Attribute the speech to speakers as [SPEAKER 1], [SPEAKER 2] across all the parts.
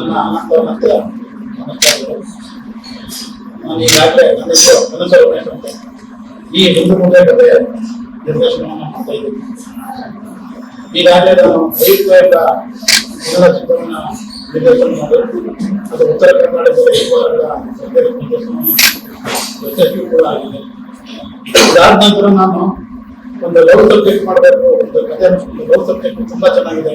[SPEAKER 1] ಅಂತ ಮತ್ತೆ ನಮಸ್ಕಾರಗಳು. ನಾನು ಈಗಾಗಲೇ ಅಂತ ಈ ಹಿಂದೂ ಮುಂದೆ ಕಥೆಯ ನಿರ್ದೇಶನವನ್ನು ಮಾಡ್ತಾ ಇದ್ದೀನಿ ಈಗಾಗಲೇ ನಾನು ಐದು ಮೊದಲ ಚಿತ್ರವನ್ನು ನಿರ್ದೇಶನ ಮಾಡಿ ಅದು ಉತ್ತರ ಕರ್ನಾಟಕದ ಯಶಸ್ವಿ ಕೂಡ ಆಗಿದೆ ಇದಾದ ನಂತರ ನಾನು ಒಂದು ಲವ್ ಸಬ್ಜೆಕ್ಟ್ ಮಾಡಬೇಕು, ಒಂದು ಕಥೆ ಲವ್ ಸಬ್ಜೆಕ್ಟ್ ತುಂಬಾ ಚೆನ್ನಾಗಿದೆ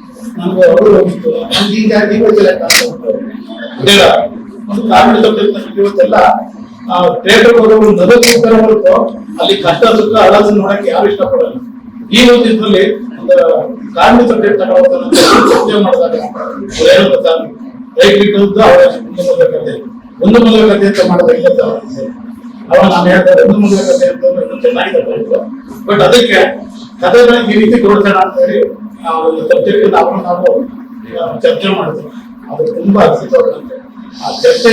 [SPEAKER 1] ಅವರು ಇವತ್ತೆಲ್ಲ ಥಿಯೇಟರ್ ಅಲ್ಲಿ ಕಷ್ಟ ಸುಖ ಅಳಸನ್ನು ನೋಡಕ್ಕೆ ಯಾರು ಇಷ್ಟಪಡಲ್ಲ. ಈ ಒಂದು ಇದ್ರಲ್ಲಿ ಒಂದು ಸಬ್ಜೆಕ್ಟ್ ತಗೊಳ್ತಾರೆ ಅಂತ ಮೊದಲ ಕಥೆ ಒಂದು ಮೊದಲ ಕಥೆ ಅಂತ ಮಾಡಿದಾಗ ಇಲ್ಲ ಅವಾಗ ನಾನು ಹೇಳ್ತಾರೆ ಒಂದು ಮೊದಲ ಕಥೆ ಅಂತ ಚೆನ್ನಾಗಿ ಬಟ್ ಅದಕ್ಕೆ ಕಥೆಗಳಿಗೆ ಈ ರೀತಿ ಜೋಡಿಸೋಣ ಅಂತ ಹೇಳಿ ನಾವು ನಾವು ಚರ್ಚೆ ಮಾಡ್ತೀವಿ. ಅದು ತುಂಬಾ ಆ ಚರ್ಚೆ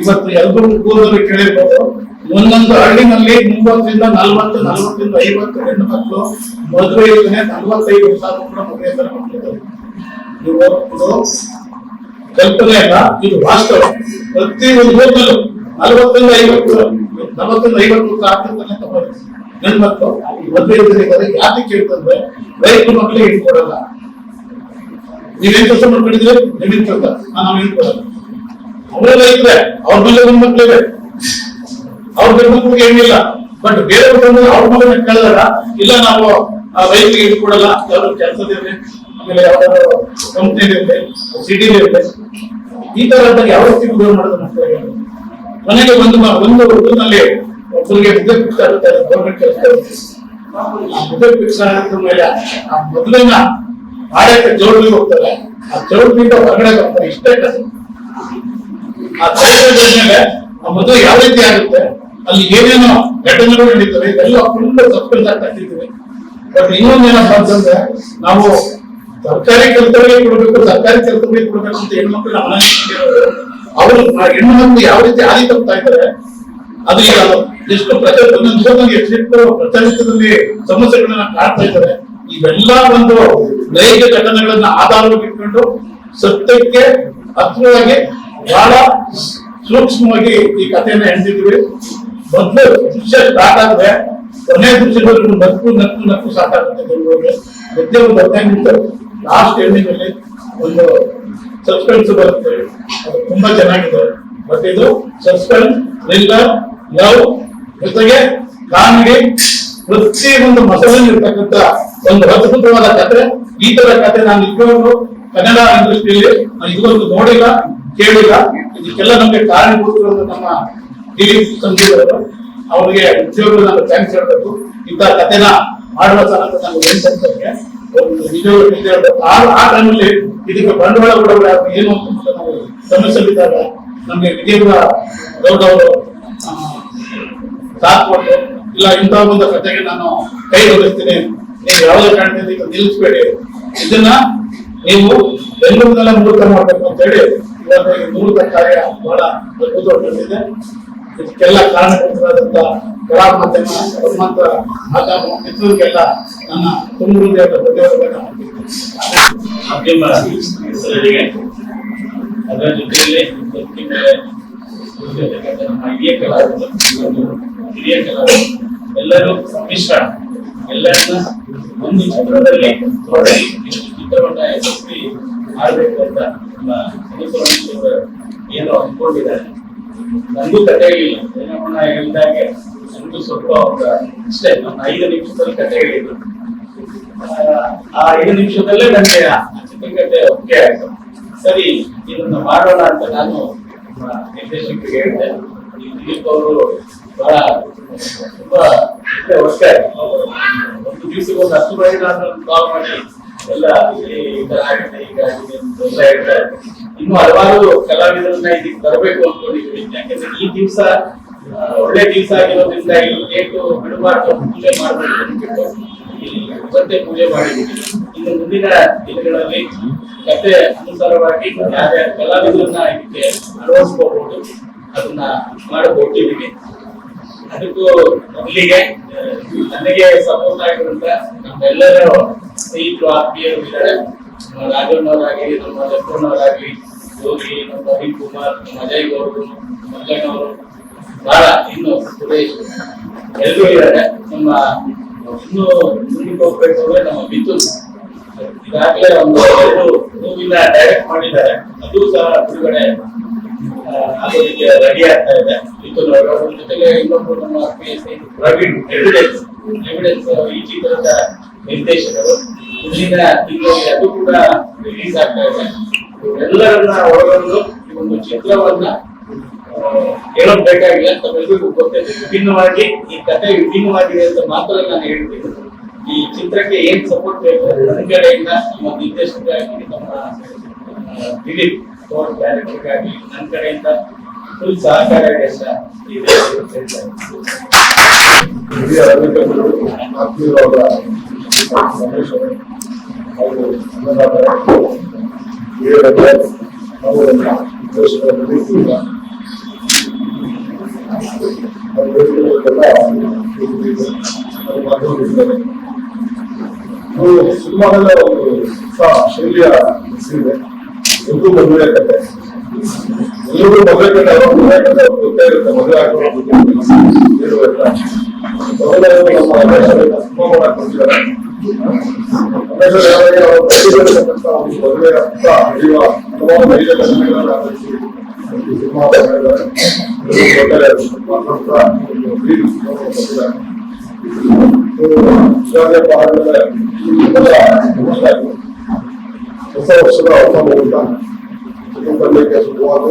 [SPEAKER 1] ಇವತ್ತು ಎಲ್ಲರೂ ಕೂದಲು ಕೇಳಿರ್ಬೋದು. ಒಂದೊಂದು ಹಳ್ಳಿನಲ್ಲಿ ಮೂವತ್ತರಿಂದ ನಲ್ವತ್ತು, ನಲ್ವತ್ತರಿಂದ ಐವತ್ತು ಹೆಣ್ಣು ಮಕ್ಕಳು ಮದುವೆ ಯೋಜನೆ ನಲ್ವತ್ತೈದು ಸಾವಿರ ಕೂಡ ಮದುವೆ ತರ ಇವತ್ತು ಕಲ್ಪನೆ ಅಲ್ಲ, ಇದು ವಾಸ್ತವ. ಪ್ರತಿ ಒಂದು ಊರಿನಲ್ಲೂ ನಲ್ವತ್ತರಿಂದ ಐವತ್ತು, ನಲವತ್ತರಿಂದ ಐವತ್ತು ಆಗ್ತಿರ್ತಾನೆ ತಗೊಳ್ಳಿ ಗಂಡು ಮಕ್ಕಳು ಮದುವೆ ಯೋಜನೆ ಯಾಕೆ ಕೇಳ್ತಂದ್ರೆ ರೈತ ಮಕ್ಕಳಿಗೆ ಇಟ್ಕೊಡಲ್ಲ ನೀವೇನ್ ಕೆಲಸ ಮಾಡ್ಕೊಂಡಿದ್ರೆ ನಿಮ್ಮಿಂದ ಕೆಲಸ ನಾನು ಇಟ್ಕೊಡಲ್ಲ ಅವರೆಲ್ಲ ಇದ್ರೆ, ಅವ್ರ ಮೇಲೆ ಗಂಡು ಮಕ್ಕಳಿವೆ ಅವ್ರ ಗಂಡು ಮಕ್ಕಳಿಗೆ ಏನಿಲ್ಲ. ಬಟ್ ಬೇರೆ ಬಂದು ಅವ್ರ ಮಗನ ಕೇಳಿದಾಗ, ಇಲ್ಲ ನಾವು ರೈತರಿಗೆ ಇಟ್ಕೊಡಲ್ಲ ಯಾವ್ದು ಕೆಲಸದಿರ್ಲಿ ಆಮೇಲೆ ಯಾವ್ದಾದ್ರು ಕಂಪ್ನಿ ಇರ್ಲಿ ಸಿಟಿ ಇರ್ಲಿ ಈ ತರ ಇದ್ದಾಗ ಯಾವ ರೀತಿ ಮಾಡೋದು ಮಕ್ಕಳಿಗೆ ಮನೆಗೆ ಒಂದು ಒಂದು ಊರಿನಲ್ಲಿ ಒಬ್ಬರಿಗೆ ಮುದ್ದೆ ಫಿಕ್ಸ್ ಆಗುತ್ತೆ ಗೌರ್ಮೆಂಟ್ ಕೆಲಸ ಮುದ್ದೆ ಮೇಲೆ ಆ ಮೊದಲಿನ ಆಡಕ್ಕೆ ಜೋಡಿಗೆ ಹೋಗ್ತಾರೆ. ಆ ಜೋಡಿನಿಂದ ಹೊರಗಡೆ ಬರ್ತಾರೆ. ಇಷ್ಟೇ ಆ ಮೇಲೆ ಆ ಮದುವೆ ಯಾವ ರೀತಿ ಆಗುತ್ತೆ? ಅಲ್ಲಿ ಏನೇನೋ ಘಟನೆಗಳು ನಡೀತವೆ. ಇದೆಲ್ಲ ಫುಲ್ ಸಸ್ಪೆನ್ಸ್ ಆಗ್ತಾ ಇರ್ತೀವಿ ಬಟ್ ಇನ್ನೊಂದು ಏನಪ್ಪಾ ಅಂತಂದ್ರೆ, ನಾವು ಸರ್ಕಾರಿ ಕೆಲಸಗಳಿಗೆ ಕೊಡಬೇಕು, ಸರ್ಕಾರಿ ಕೆಲಸಗಳಿಗೆ ಕೊಡಬೇಕು ಅಂತ ಹೆಣ್ಮಕ್ಳು ಮನೆ ಅವರು ಹೆಣ್ಣು ಮಕ್ಕಳು ಯಾವ ರೀತಿ ಹಾದಿ ತಪ್ತಾ ಇದ್ದಾರೆ? ಅದು ಈಗ ಎಷ್ಟು ಊರಿನಲ್ಲಿ ಎಷ್ಟೆಷ್ಟು ಪ್ರಚಲಿತದಲ್ಲಿ ಸಮಸ್ಯೆಗಳನ್ನ ಕಾಡ್ತಾ ಇದ್ದಾರೆ. ಇವೆಲ್ಲ ಒಂದು ನೈಜ ಘಟನೆಗಳನ್ನ ಆಧಾರವಾಗಿ ಇಟ್ಕೊಂಡು ಸತ್ಯಕ್ಕೆ ಹತ್ರವಾಗಿ ಬಹಳ ಸೂಕ್ಷ್ಮವಾಗಿ ಈ ಕಥೆಯನ್ನ ಎಣಿಸಿದ್ವಿ ಮೊದಲು ದೃಶ್ಯ ಸ್ಟಾರ್ಟ್ ಆದ್ರೆ ಕೊನೆ ದೃಶ್ಯದಲ್ಲಿ ನಕ್ಕು ನಕ್ಕು ನಕ್ಕು ಸಾಕಾಗುತ್ತೆ ಮಧ್ಯೆ ಒಂದು ಲಾಸ್ಟ್ ಎಂಡಿಂಗಲ್ಲಿ ಒಂದು ಸಸ್ಪೆನ್ಸ್ ಬರುತ್ತೆ. ಅದು ತುಂಬಾ ಚೆನ್ನಾಗಿದೆ. ಬಟ್ ಇದು ಸಸ್ಪೆನ್ಸ್ ಥ್ರಿಲ್ಲರ್ ಲವ್ ಜೊತೆಗೆ ಕಾಮಿಡಿ ಪ್ರತಿ ಒಂದು ಮಸಲಲ್ಲಿ ಇರ್ತಕ್ಕಂತ ಒಂದು ಅದ್ಭುತವಾದ ಕಥೆ. ಈ ತರ ಕಥೆ ನಾನು ಇಟ್ಕೊಂಡು ಕನ್ನಡ ಇಂಡಸ್ಟ್ರಿಯಲ್ಲಿ ನಾನು ಇದುವರೆಗೂ ನೋಡಿಲ್ಲ, ಕೇಳಿಲ್ಲ. ಇದಕ್ಕೆಲ್ಲ ನಮಗೆ ಕಾರಣಭೂತರು ನಮ್ಮ ಟಿವಿ ಸಂಜೀವರು ಅವರು. ಅವರಿಗೆ ಉದ್ಯೋಗ ನಾನು ಥ್ಯಾಂಕ್ಸ್ ಹೇಳಬೇಕು. ಇಂಥ ಕಥೆನ ಮಾಡುವ ಸಲಕ ನಾನು ಏನ್ಸಂತಕ್ಕೆ ಒಂದು. ಆ ಟೈಮಲ್ಲಿ ಇದಕ್ಕೆ ಬಂಡವಾಳ ಕೊಡಬೇಕು ಏನು ಅಂತ ನಾವು ಸಮಸ್ಯೆಲಿದ್ದಾಗ ನಮಗೆ ವಿಜಯಪುರ ಗೌಡ ಅವರು ಆ, ಇಲ್ಲ ಇಂಥ ಒಂದು ಕಥೆಗೆ ನಾನು ಕೈ ಜೋಡಿಸ್ತೀನಿ ನೀವು ಯಾವುದೇ ಈಗ ನಿಲ್ಲಿಸ್ಬೇಡಿ. ಇದನ್ನ ನೀವು ಬೆಂಗಳೂರಿನಲ್ಲ ಮೂಲಕ ಮಾಡ್ಬೇಕು ಅಂತ ಹೇಳಿ ಇವತ್ತು ಈ ಮೂಲಕ ಕಾರ್ಯ ಬಹಳ ಅದ್ಭುತವಾಗಿದೆ ಇದಕ್ಕೆಲ್ಲ ಕಾರಣಕರ್ತರಾದಂತ ಕಲಾ ಮಾಧ್ಯಮ ಹನುಮಂತ ಮಾತಾಡುವ ಮಿತ್ರರಿಗೆಲ್ಲ ನನ್ನ
[SPEAKER 2] ಮಿತ್ರರಿಗೆ ಅದರ ಜೊತೆಯಲ್ಲಿ ನಮ್ಮ ಹಿರಿಯ ಕಲಾವಿದರು ಹಿರಿಯ ಎಲ್ಲರೂ ಮಿಶ್ರ ಎಲ್ಲರನ್ನ ಒಂದು ಚಿತ್ರದಲ್ಲಿ ನೋಡಿ ಇಷ್ಟು ಚಿತ್ರವನ್ನ ಯಶಸ್ವಿ ಮಾಡಬೇಕು ಅಂತ ನಮ್ಮ ಅನುಕೂಲ ಏನು ಅಂದ್ಕೊಂಡಿದ್ದಾರೆ. ನನಗೂ ಕಥೆ ಹೇಳಿಲ್ಲ. ಏನಪ್ಪಣ್ಣ ಹೇಳಿದಾಗೆ ನನಗೂ ಸ್ವಲ್ಪ ಒಂದು ಅಷ್ಟೇ ನಾನು ಐದು ನಿಮಿಷದಲ್ಲಿ ಕಥೆ ಹೇಳಿದ್ರು. ಆ ಐದು ನಿಮಿಷದಲ್ಲೇ ನನಗೆ ಆ ಚಿತ್ರಕಥೆ ಒಪ್ಪಿಗೆ ಆಯ್ತು. ಸರಿ, ಇದನ್ನ ಮಾಡೋಣ ಅಂತ ನಾನು ನಿರ್ದೇಶಕರಿಗೆ ಹೇಳಿದೆ ದಿಲೀಪ್ ಅವರು ಒಂದು ದಿವಸಕ್ಕೆ ಒಂದು ಹತ್ತು ಕಾಲ್ ಮಾಡಿ ಎಲ್ಲ ಈಗ ಇನ್ನು ಹಲವಾರು ಕಲಾವಿದರನ್ನ ಇದಕ್ಕೆ ತರಬೇಕು ಅನ್ಕೊಂಡಿದ್ದೀವಿ ಯಾಕಂದ್ರೆ ಈ ದಿವಸ ಒಳ್ಳೆ ದಿವಸ ಆಗಿರೋದ್ರಿಂದ ಈ ಏಟು ಬಿಡಬಾರ್ದು ಪೂಜೆ ಮಾಡಬೇಕು ಅಂದ್ಬಿಟ್ಟು ಇಲ್ಲಿ ಪೂಜೆ ಮಾಡಿದ್ದೀವಿ ಇನ್ನು ಮುಂದಿನ ದಿನಗಳಲ್ಲಿ ಕತೆ ಅನುಸಾರವಾಗಿ ಯಾರ್ಯಾರ ಕಲಾವಿದರನ್ನ ಇದಕ್ಕೆ ಅಳವಡಿಸ್ಕೋಬಹುದು ಅದನ್ನ ಮಾಡಬಹುದಿದ್ದೀವಿ ಅದಕ್ಕೂ ಮೊದಲಿಗೆ ನನಗೆ ಸಪೋರ್ಟ್ ಆಗಿರುವಂತ ನಮ್ಮೆಲ್ಲರೂ ಸ್ನೇಹಿತರು, ಆತ್ಮೀಯರು ಇದ್ದಾರೆ. ರಾಜಣ್ಣವರಾಗಲಿ, ನಮ್ಮ ಲಕ್ಷ್ಮಣವರಾಗಲಿ ಯೋಗಿ, ನಮ್ಮ ನವೀನ್ ಕುಮಾರ್ ಅಜಯ್ ಗೌಡ್ರು ಮಲ್ಲಣ್ಣವರು ಬಹಳ ಇನ್ನು ಸುರೇಶ್ ಎಲ್ಲರೂ ಇದ್ದಾರೆ. ನಮ್ಮ ಇನ್ನು ಮುಂದಕ್ಕೆ ಹೋಗ್ಬೇಕು ಅಂದ್ರೆ ನಮ್ಮ ಮಿಥುನ್ ಈಗಾಗಲೇ ಒಂದು ಎರಡು ಮೂವಿನ ಡೈರೆಕ್ಟ್ ಮಾಡಿದ್ದಾರೆ. ಅದು ಸಹ ಬಿಡುಗಡೆ ಆ, ಆಗೋದಕ್ಕೆ ರೆಡಿ ಆಗ್ತಾ ಇದೆ ಇದು ಜೊತೆಗೆ ಇನ್ನೊಬ್ರು ನಮ್ಮ ಪ್ರವೀಣ್ ಎವಿಡೆನ್ಸ್ ಎವಿಡೆನ್ಸ್ ಈ ಚಿತ್ರದ ನಿರ್ದೇಶಕರು ಮುಂದಿನ ತಿಂಗಳಲ್ಲಿ ಅದು ಕೂಡ ರಿಲೀಸ್ ಆಗ್ತಾ ಇದೆ ಎಲ್ಲರನ್ನ ಒಳಗೊಂಡು ಈ ಒಂದು ಚಿತ್ರವನ್ನ ಹೇಳೋದ್ ಬೇಕಾಗಿಲ್ಲ ತಮ್ಮೆಲ್ಲರಿಗೂ ಗೊತ್ತಿದೆ ವಿಭಿನ್ನವಾಗಿ ಈ ಕಥೆ ವಿಭಿನ್ನವಾಗಿದೆ ಅಂತ ಮಾತ್ರ ನಾನು ಹೇಳ್ತೀನಿ ಈ ಚಿತ್ರಕ್ಕೆ ಏನ್ ಸಪೋರ್ಟ್ ಬೇಕು ನನ್ನ ನಮ್ಮ ನಿರ್ದೇಶಕರಾಗಿ ನಮ್ಮ ದಿಲೀಪ್ ಫೋರ್ಟ್ ಡೈರೆಕ್ಟರ್ಗಾಗಿ ನನ್ನ ಕಡೆಯಿಂದ ಫುಲ್ ಸಹಕಾರ ಇದೆ ಅಂತ ಇದೆ ಅಂತ ಹೇಳ್ತಾ ಇದ್ದೀನಿ.
[SPEAKER 3] ಹಿರಿಯ ಅಧಿಕಾರಿಗಳು ಆತ್ಮೀಯರಾದ ರಮೇಶ್ ಅವರು ಹಾಗೂ ಅನ್ನದಾತ ಹಿರಿಯರಾದ ಅವರು ದೇಶದ ಪ್ರತಿನಿಧಿಗಳ ಹಾಗೂ ವೇದಿಕೆಗಳಲ್ಲೆಲ್ಲ ಕೂತಿದ್ದೀವಿ. ಹಾಗೂ ಮಾತನಾಡಿದ್ದಾರೆ. ಇದು ಸಿನಿಮಾದಲ್ಲ ಒಂದು ಹೊಸ ಶೈಲಿಯ ಇದೆ ಒಂದು ಮದುವೆ ಕಥೆ ಎಲ್ಲರೂ ಮದುವೆ ಕಥೆ ಅವ್ರ ಮದುವೆ ಕಥೆ ಅವ್ರಿಗೆ ಗೊತ್ತೇ ಇರುತ್ತೆ ಮದುವೆ ಆಗೋರು ಇರುವುದಿಲ್ಲ ಮೊದಲೇ ನಮ್ಮ ದೇಶದಲ್ಲಿ ಸಿನಿಮಾ ಮಾಡಕ್ ಬಂದಿದ್ದಾರೆ ರಮೇಶ್ ಯಾವಾಗ ಅವರು ಪ್ರತಿಭಟಿಸತಕ್ಕಂಥ ಒಂದು ಮದುವೆ ಅಂತ ಹಿಡಿಯುವ ಹಲವಾರು ನೈಜ ಘಟನೆಗಳನ್ನ ಆಧರಿಸಿ ಒಂದು ಸಿನಿಮಾ ಮಾಡಿದ್ದಾರೆ ಇದು ಗೊತ್ತೇ ಮಾತಾಡ್ತಾ ಒಂದು ರೀಲ್ ಸಿನಿಮಾ ಬಂದಿದ್ದಾರೆ ಶಿವಾಜಿ ಮಹಾರಾಜರ ಮೊದಲ ವರ್ಷ ಆಗಿದೆ. ಹೊಸ ವರ್ಷದ ಹೊಸ ಮುಹೂರ್ತ ಕುಟುಂಬಕ್ಕೆ ಶುಭವಾದ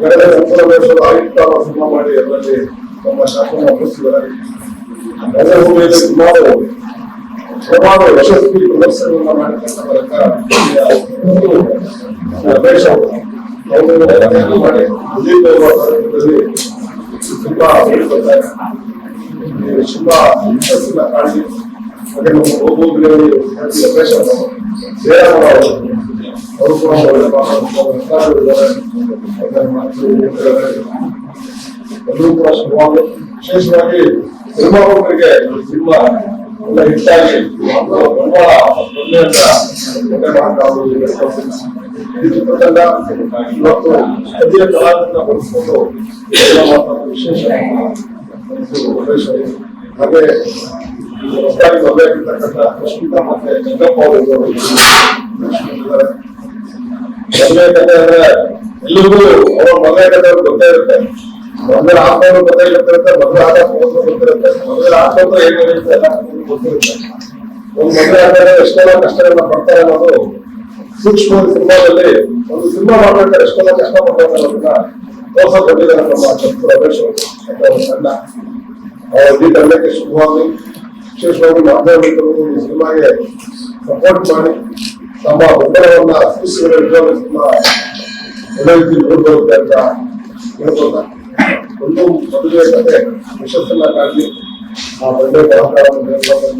[SPEAKER 3] ಕಳೆದ ಸಂಪೂರ್ಣ ವರ್ಷದ ಆಯುಕ್ತ ಸಿನಿಮಾ ಮಾಡಿ ಅದರಲ್ಲಿ ನಮ್ಮ ಶಾಸನ ಒಪ್ಪಿಸಿದ್ದಾರೆ ರಂಗಭೂಮಿಯಲ್ಲಿ ಸುಮಾರು ಸುಮಾರು ಯಶಸ್ವಿ ಪ್ರದರ್ಶನವನ್ನು ಮಾಡಿರ್ತಕ್ಕಂಥ ರಮೇಶ್ ಅವರು ಅವರು ಕಥೆಯನ್ನು ಮಾಡಿ ದಿಲೀಪ್ ಅವರ ಕಾರ್ಯಕ್ರಮದಲ್ಲಿ ತುಂಬಾ ಹೇಳ್ಕೊತಾರೆ ತುಂಬಾ ಯಶಸ್ಸಿನ ಕಾಳಜಿ ಹಾಗೆ ನಮ್ಮ ಗೋಗೋಗಿರಿ ರಮೇಶ್ ಅವರು ಜಯರಾಮ ಅವರು ಅವರು ಕೂಡ ಒಳ್ಳೆ ಮಾತಾಡಿದ್ದಾರೆ ಎಲ್ಲರೂ ಕೂಡ ಶುಭವಾಗಿ ವಿಶೇಷವಾಗಿ ಸಿನಿಮಾಗಳಿಗೆ ಸಿನಿಮಾ ಎಲ್ಲ ಹಿಟ್ಟಾಗಿ ಬಂಡವಾಳ ಒಳ್ಳೆ ಅಂತ ಒಳ್ಳೆ ಮಾತಾಡೋದು ಈ ಚಿತ್ರತಂಡ ಇವತ್ತು ಸ್ಥಳೀಯ ಕಲಾವಿದರನ್ನ ಬಳಸಿಕೊಂಡು ಎಲ್ಲ ಮಾತಾಡೋದು ವಿಶೇಷ ಇದು ರಮೇಶ್ ಅವರು. ಹಾಗೆ ಹೊಸದಾಗಿ ಮದುವೆ ಆಗಿರ್ತಕ್ಕಂಥ ರಶ್ಮಿತಾ ಮತ್ತೆ ಚಿಕ್ಕಪ್ಪ ಅವರು ಇದ್ದಾರೆ. ಮದುವೆ ಕಥೆ ಅಂದ್ರೆ ಎಲ್ರಿಗೂ ಅವ್ರ ಮದುವೆ ಕಥೆ ಅವ್ರಿಗೆ ಗೊತ್ತೇ ಇರುತ್ತೆ ಮದುವೆ ಹಾಕೋರು ಕಥೆ ಗೊತ್ತಿರುತ್ತೆ ಮದುವೆ ಹಾಕೋರು ಗೊತ್ತಿರುತ್ತೆ ಮದುವೆ ಹಾಕೋದ್ರೆ ಏನು ನಡೆಯುತ್ತೆ ಎಲ್ಲ ಗೊತ್ತಿರುತ್ತೆ ಒಂದು ಮದುವೆ ಆದಾಗ ಎಷ್ಟೆಲ್ಲ ಕಷ್ಟಗಳನ್ನ ಪಡ್ತಾರೆ ಅನ್ನೋದು ಸೂಕ್ಷ್ಮ ಸಿನಿಮಾದಲ್ಲಿ ಒಂದು ಸಿನಿಮಾ ಮಾಡ್ಬೇಕಾದ್ರೆ ಎಷ್ಟೆಲ್ಲ ಕಷ್ಟ ಪಡ್ತಾರೆ ಅನ್ನೋದನ್ನ ತೋರ್ಸ ಕೊಟ್ಟಿದ್ದಾರೆ ನಮ್ಮ ಡಾಕ್ಟರ್ ರಮೇಶ್ ಅವರು ಮತ್ತೆ ಅವ್ರ ತಂಡ ಅವ್ರ ಈ ತಂಡಕ್ಕೆ ಶುಭವಾಗಿ ವಿಶೇಷವಾಗಿ ಮಾಧ್ಯಮಿಕರು ಈ ಸಿನಿಮಾಗೆ ಸಪೋರ್ಟ್ ಮಾಡಿ ತಮ್ಮ ಸೂಚಿಸಿದರೆ ನಿಜವಾಗ್ಲೂ ಸಿನಿಮಾ ಒಳ್ಳೆ ರೀತಿ ಅಂತ ಹೇಳ್ಬೋದ ಒಂದು ಮದುವೆ ಕತೆ ಯಶಸ್ಸನ್ನ ಕಾಣಲಿ ಆ ಬಂಡೆ ಕಲಾಕಾರವನ್ನು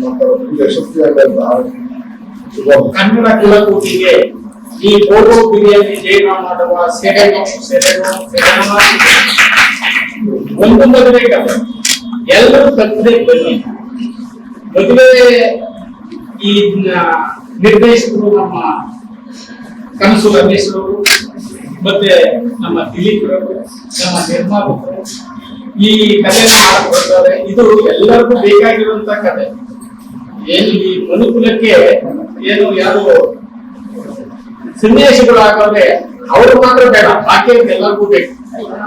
[SPEAKER 3] ಮಾಡ್ತಾರೆ ಯಶಸ್ವಿಯಾಗಿ ಅಂತ ಶುಭ
[SPEAKER 1] ಕನ್ನಡ ಕುಲಕೂಟಿಗೆ ಈ ಗೋಗೋ ಬಿರಿಯಾನಿ ಜೈನ ಮಾಡುವ ಸೆರೆನೋ ಸೆರೆನೋ ಸೆರೆನೋ ಒಂದು ಕಥೆ ಎಲ್ಲರೂ ತಪ್ಪದೆ ಬನ್ನಿ ಮದುವೆ ಈ ನಿರ್ದೇಶಕರು ನಮ್ಮ ಕನಸು ರಮೇಶ್ ಮತ್ತೆ ನಮ್ಮ ದಿಲೀಪ್ ರವರು ನಮ್ಮ ನಿರ್ಮಾಪಕರು ಈ ಕಥೆ ಮಾಡ್ಕೊಡ್ತಾರೆ ಇದು ಎಲ್ಲರಿಗೂ ಬೇಕಾಗಿರುವಂತ ಕಥೆ ಏನು ಈ ಮನುಕುಲಕ್ಕೆ ಏನು ಯಾರು ಸನ್ಯಾಸಿಗಳು ಹಾಕಂದ್ರೆ ಅವರು ಮಾತ್ರ ಬೇಡ ಬಾಕಿ ಎಲ್ಲರಿಗೂ ಬೇಕು.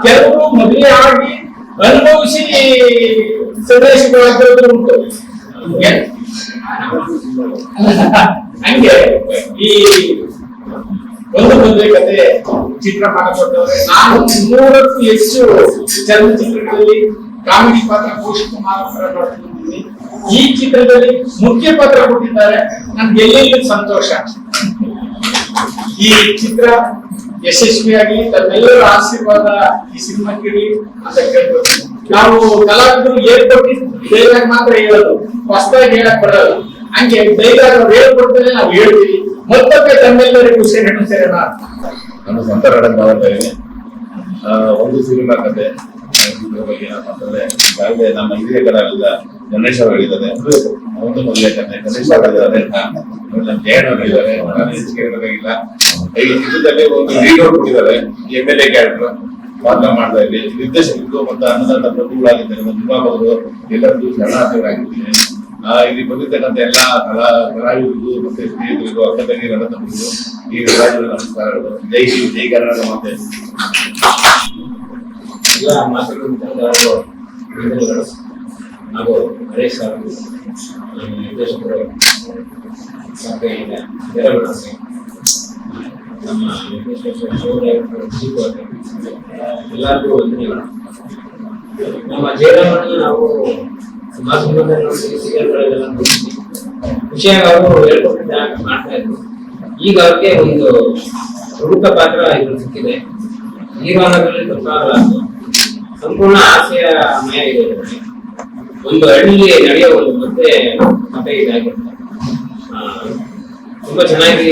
[SPEAKER 1] ಕೆಲವರು ಮದುವೆ ಆಗಿ ಅನುಭವಿಸಿ ಸನ್ಯಾಸಿಗಳಾಗಿರೋದು ಉಂಟು? ಹಂಗೆ ಈ ಒಂದು ಮದುವೆ ಕತೆ ಚಿತ್ರ ಮಾಡಿಕೊಟ್ಟವ್ರೆ. ನಾನು ನೂರಕ್ಕೂ ಹೆಚ್ಚು ಚಲನಚಿತ್ರಗಳಲ್ಲಿ ಕಾಮಿಡಿ ಪಾತ್ರ ಪೋಷಕ ಅವರ ನೋಡ್ತಿದ್ದೀನಿ. ಈ ಚಿತ್ರದಲ್ಲಿ ಮುಖ್ಯ ಪಾತ್ರ ಕೊಟ್ಟಿದ್ದಾರೆ. ನನ್ಗೆ ಎಲ್ಲೆಲ್ಲಿ ಸಂತೋಷ.
[SPEAKER 2] ಈ ಚಿತ್ರ ಯಶಸ್ವಿಯಾಗಿ ತಮ್ಮೆಲ್ಲರ ಆಶೀರ್ವಾದ ಈ ಸಿನಿಮಾಕ್ಕೆ ಇರಲಿ ಅಂತ ನಾವು ಕಲಾವಿದರು ಹೇಳ್ಕೊಟ್ಟಿದ್ದು ಡೈಲಾಗ್ ಮಾತ್ರ ಹೇಳೋದು, ಹೊಸದಾಗಿ ಹೇಳಕ್ ಬರೋದು. ಹಂಗೆ ಡೈಲಾಗ್ ಅವ್ರು ಹೇಳ್ಕೊಡ್ತಾರೆ ನಾವು ಹೇಳ್ತೀವಿ. ಮತ್ತೊಮ್ಮೆ ತಮ್ಮೆಲ್ಲರಿಗೂ ಸೇರೋಣ ಸೇರೋಣ
[SPEAKER 4] ನಾನು ಸ್ವಂತ ಇದ್ದೀನಿ ಒಂದು ಸಿನಿಮಾ ಕತೆ ಬಗ್ಗೆ ಏನಪ್ಪಾ ಅಂತಂದ್ರೆ ನಮ್ಮ ಹಿರಿಯ ಕಲಾವಿದ ಗಣೇಶ್ ಅವರು ಹೇಳಿದ್ದಾರೆ. ಒಂದು ಮೊದಲೇ ಕತೆ ಗಣೇಶ್ ಅವರು ಹೇಳಿದ್ದಾರೆ ನಮ್ಮ ಚಿತ್ರದಲ್ಲಿ ಒಂದು ಲೀಡ್ ಕೊಟ್ಟಿದ್ದಾರೆ ಎಂ ಎಲ್ ಎ ಕ್ಯಾರೆಕ್ಟರ್ ಪಾತ್ರ ಮಾಡ್ತಾ ಇಲ್ಲಿ ನಿರ್ದೇಶಕರು ಮತ್ತು ಅನ್ನದಾತ ಪ್ರಭುಗಳಾಗಿದ್ದಾರೆ. ನಿರ್ಮಾಪಕರು ಎಲ್ಲರಿಗೂ ಶರಣಾರ್ಥಿಗಳಾಗಿದ್ದೀನಿ ಇಲ್ಲಿ ಬಂದಿರ್ತಕ್ಕಂಥ ಎಲ್ಲಾ ಕಲಾ ಕಲಾವಿದರಿಗೂ ಮತ್ತೆ ಸ್ನೇಹಿತರಿಗೂ ಅಕ್ಕ ತಂಗಿ ನನ್ನ ತಮ್ಮರಿಗೂ ಈ ರಾಜ್ಯದ ನಮಸ್ಕಾರಗಳು ಜೈ ಹಿಂದ್, ಜೈ ಕರ್ನಾಟಕ ಮಾತೆ.
[SPEAKER 5] ಎಲ್ಲ ಮಾತುಗಳು ಹಾಗೂ ಹರೇಶ್ ನಮ್ಮ ನಿರ್ದೇಶಕರು ಸಭೆಯಿಂದ ನಮ್ಮ ಎಲ್ಲರಿಗೂ ವಂದನೆಗಳು ನಮ್ಮ ಜಯರಾಮಣ್ಣ ನಾವು ಖುಷಿಯಾಗಿ ಅವರು ಹೇಳ್ಕೊಟ್ಟಿದ್ದ ಮಾಡ್ತಾ ಇದ್ರು. ಈಗ ಅವ್ರಿಗೆ ಒಂದು ಪ್ರಮುಖ ಪಾತ್ರ ಇದು ಸಿಕ್ಕಿದೆ. ಈ ಭಾಗದಲ್ಲಿ ಸಂಪೂರ್ಣ ಆಸೆಯ ಮಯ ಇದೆ. ಒಂದು ಹಳ್ಳಿ ನಡೆಯೋ ಒಂದು ಮತ್ತೆ ಕಥೆ ಇದಾಗಿರುತ್ತೆ. ಆ, ತುಂಬಾ ಚೆನ್ನಾಗಿ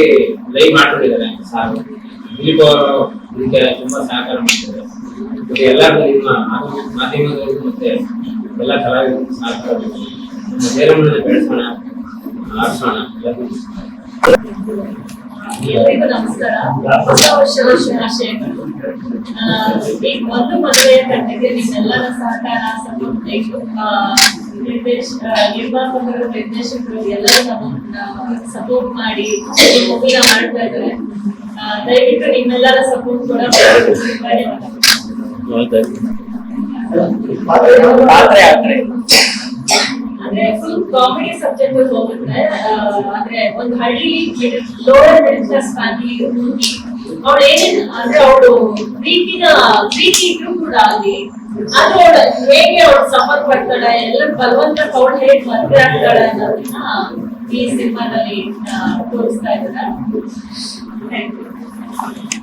[SPEAKER 5] ಲೈವ್ ಮಾಡ್ಕೊಂಡಿದ್ದಾರೆ ಸಾರು. ದಿಲೀಪ್ ಅವರು ಇದಕ್ಕೆ ತುಂಬಾ ಸಹಕಾರ ಮಾಡ್ತಿದ್ದಾರೆ. ಎಲ್ಲರೂ ನಿಮ್ಮ ಮಾಧ್ಯಮ- ಮಾಧ್ಯಮದವರಿಗೂ ಮತ್ತೆ ಎಲ್ಲ ಕಲಾವಿದರು ಸಹಕಾರ. ನಮ್ಮ ಬೇರೆ ಬೆಳೆಸೋಣ ಆರಿಸೋಣ ಎಲ್ಲರಿಗೂ.
[SPEAKER 6] ಎಲ್ಲರಿಗೂ ನಮಸ್ಕಾರ. ಹೊಸ ವರ್ಷದ ಶುಭಾಶಯಗಳು. ಈ ಒಂದು ಮದುವೆಯ ಕಟ್ಟೆಗೆ ನಿಮ್ಮೆಲ್ಲರ ಸಹಕಾರ ಸಪೋರ್ಟ್ ಬೇಕು ನಿರ್ದೇಶ ಆ, ನಿರ್ಮಾಪಕರು ನಿರ್ದೇಶಕರು ಎಲ್ಲರೂ ನಮ್ಮ ಸಪೋರ್ಟ್ ಮಾಡಿ ಮೂವಿನ ಮಾಡ್ತಾ ಇದ್ದಾರೆ. ದಯವಿಟ್ಟು ನಿಮ್ಮೆಲ್ಲರ ಸಪೋರ್ಟ್ ಕೂಡ ಧನ್ಯವಾದ ಅಂದ್ರೆ ಫುಲ್ ಕಾಮಿಡಿ ಸಬ್ಜೆಕ್ಟ್ ಹೋಗುತ್ತೆ. ಅಂದ್ರೆ ಒಂದು ಹಳ್ಳಿ ಲೋಯರ್ ಮಿಡಲ್ ಕ್ಲಾಸ್ ಫ್ಯಾಮಿಲಿ ಹುಡುಗಿ ಅವಳು ಅಂದ್ರೆ ಅವಳು ಪ್ರೀತಿನ ಪ್ರೀತಿ ಇದ್ರು ಕೂಡ ಅಲ್ಲಿ. ಅವಳು ಹೇಗೆ ಅವಳು ಸಫರ್ ಪಡ್ತಾಳೆ ಎಲ್ಲ ಬಲವಂತ ಅವಳು ಹೇಗೆ ಮದುವೆ ಆಗ್ತಾಳೆ ಅನ್ನೋದನ್ನ ಈ ಸಿನಿಮಾದಲ್ಲಿ ತೋರಿಸ್ತಾ ಇದ್ದಾರೆ. Thank you